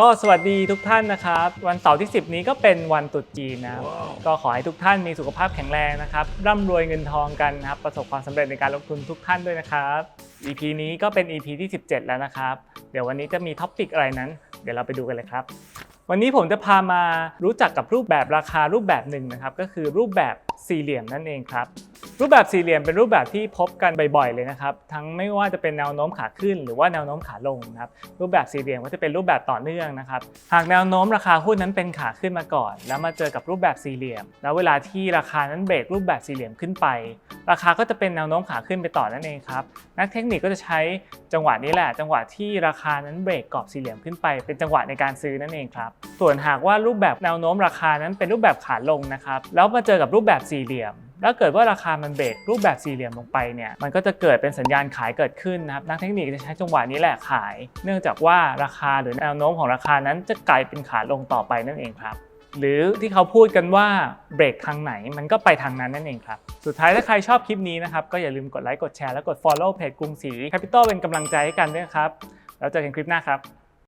ก็สวัสดีทุกท่านนะครับ วันเสาร์ที่ 10 นี้ก็เป็นวันตรุษจีนนะครับ ก็ขอให้ทุกท่านมีสุขภาพแข็งแรงนะครับร่ำรวยเงินทองกันนะครับ ประสบความสำเร็จในการลงทุนทุกท่านด้วยนะครับ EP นี้ก็เป็น EP ที่ 17 แล้วนะครับ เดี๋ยววันนี้จะมีท็อปิกอะไรนั้น เดี๋ยวเราไปดูกันเลยครับ วันนี้ผมจะพามารู้จักกับรูปแบบราคารูปแบบหนึ่งนะครับ ก็คือรูปแบบสี่เหลี่ยมนั่นเองครับ รูปแบบสี่เหลี่ยมเป็นรูปแบบที่พบกันบ่อยๆเลยนะครับ ทั้งไม่ว่าจะเป็นแนวโน้มขาขึ้น หรือว่าแนวโน้มขาลงนะครับรูปแบบสี่เหลี่ยมก็จะเป็นรูปแบบต่อเนื่องนะครับหากแนวโน้มราคาหุ้นนั้นเป็นขาขึ้นมาก่อน แล้วมาเจอกับรูปแบบสี่เหลี่ยม แล้วเวลาที่ราคานั้นเบรกรูปแบบสี่เหลี่ยมขึ้นไป ราคาก็จะเป็นแนวโน้มขาขึ้นไปต่อนั่นเองครับนักเทคนิคก็จะใช้จังหวะนี้แหละ จังหวะที่ราคานั้นเบรกกรอบสี่เหลี่ยมขึ้นไป เป็นจังหวะในการซื้อนั่นเองครับส่วนหากว่ารูปแบบแนวโน้มราคานั้นเป็นรูปแบบขาลงนะครับแล้วมาเจอกับรูปแบบสี่เหลี่ยม แล้วเกิดว่าราคามันเบรกรูปแบบสี่เหลี่ยมลงไปเนี่ยมันก็จะเกิดเป็นสัญญาณขายเกิดขึ้นนะครับนักเทคนิคจะใช้จังหวะนี้แหละขาย เนื่องจากว่าราคาหรือแนวโน้มของราคานั้นจะกลายเป็นขาลงต่อไปนั่นเองครับหรือที่เขาพูดกันว่าเบรกทางไหนมันก็ไปทางนั้นนั่นเองครับ สุดท้ายถ้าใครชอบคลิปนี้นะครับ ก็อย่าลืมกดไลค์กดแชร์และกด follow เพจกรุงศรี Capital เป็นกำลังใจให้กันด้วยครับ แล้วเจอกันคลิปหน้าครับ